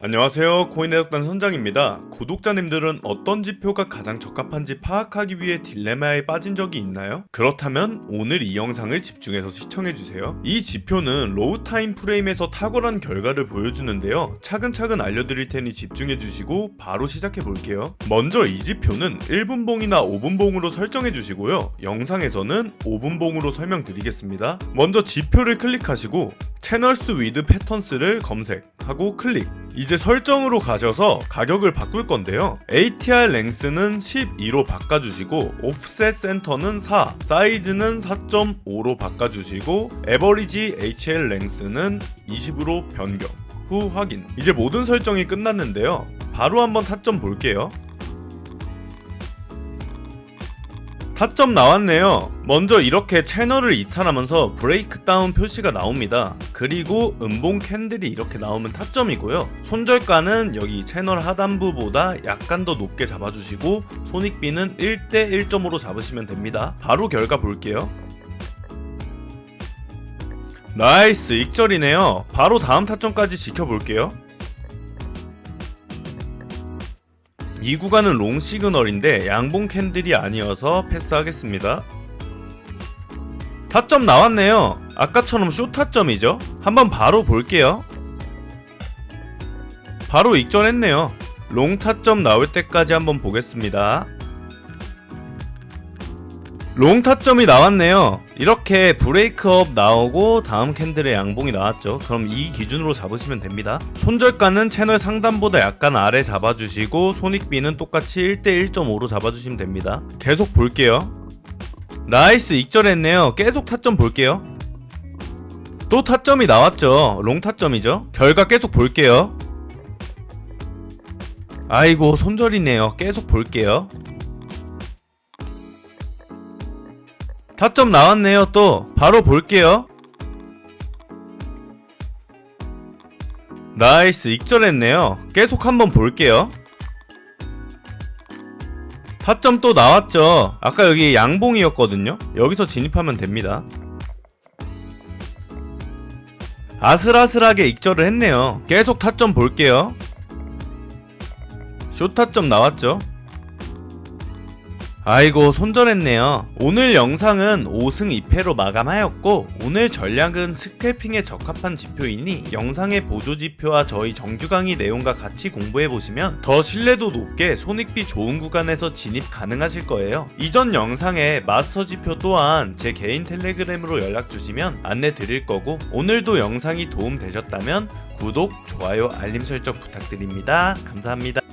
안녕하세요. 코인해독단 선장입니다. 구독자님들은 어떤 지표가 가장 적합한지 파악하기 위해 딜레마에 빠진 적이 있나요? 그렇다면 오늘 이 영상을 집중해서 시청해주세요. 이 지표는 로우 타임 프레임에서 탁월한 결과를 보여주는데요. 차근차근 알려드릴 테니 집중해주시고 바로 시작해볼게요. 먼저 이 지표는 1분봉이나 5분봉으로 설정해주시고요. 영상에서는 5분봉으로 설명드리겠습니다. 먼저 지표를 클릭하시고 채널스 위드 패턴스를 검색 하고 클릭. 이제 설정으로 가셔서 가격을 바꿀 건데요. ATR 랭스는 12로 바꿔주시고 옵셋 센터는 4 사이즈는 4.5로 바꿔주시고 에버리지 HL 랭스는 20으로 변경. 후 확인. 이제 모든 설정이 끝났는데요. 바로 한번 타점 볼게요 타점 나왔네요. 먼저 이렇게 채널을 이탈하면서 브레이크 다운 표시가 나옵니다. 그리고 음봉 캔들이 이렇게 나오면 타점이고요. 손절가는 여기 채널 하단부보다 약간 더 높게 잡아주시고 손익비는 1대 1.5로 잡으시면 됩니다. 바로 결과 볼게요. 나이스 익절이네요. 바로 다음 타점까지 지켜볼게요. 이 구간은 롱 시그널인데 양봉 캔들이 아니어서 패스하겠습니다. 타점 나왔네요. 아까처럼 쇼 타점이죠. 한번 바로 볼게요. 바로 익절했네요. 롱 타점 나올 때까지 한번 보겠습니다. 롱 타점이 나왔네요. 이렇게 브레이크업 나오고 다음 캔들의 양봉이 나왔죠. 그럼 이 기준으로 잡으시면 됩니다. 손절가는 채널 상단보다 약간 아래 잡아주시고 손익비는 똑같이 1대 1.5로 잡아주시면 됩니다. 계속 볼게요. 나이스 익절했네요. 계속 타점 볼게요. 또 타점이 나왔죠. 롱 타점이죠. 결과 계속 볼게요. 아이고 손절이네요. 계속 볼게요. 타점 나왔네요 또. 바로 볼게요. 나이스 익절했네요. 계속 한번 볼게요. 타점 또 나왔죠. 아까 여기 양봉이었거든요. 여기서 진입하면 됩니다. 아슬아슬하게 익절을 했네요. 계속 타점 볼게요. 쇼 타점 나왔죠 아이고 손절했네요. 오늘 영상은 5승 2패로 마감하였고 오늘 전략은 스크래핑에 적합한 지표이니 영상의 보조 지표와 저희 정규 강의 내용과 같이 공부해보시면 더 신뢰도 높게 손익비 좋은 구간에서 진입 가능하실 거예요. 이전 영상에 마스터 지표 또한 제 개인 텔레그램으로 연락주시면 안내 드릴 거고 오늘도 영상이 도움 되셨다면 구독, 좋아요, 알림 설정 부탁드립니다. 감사합니다.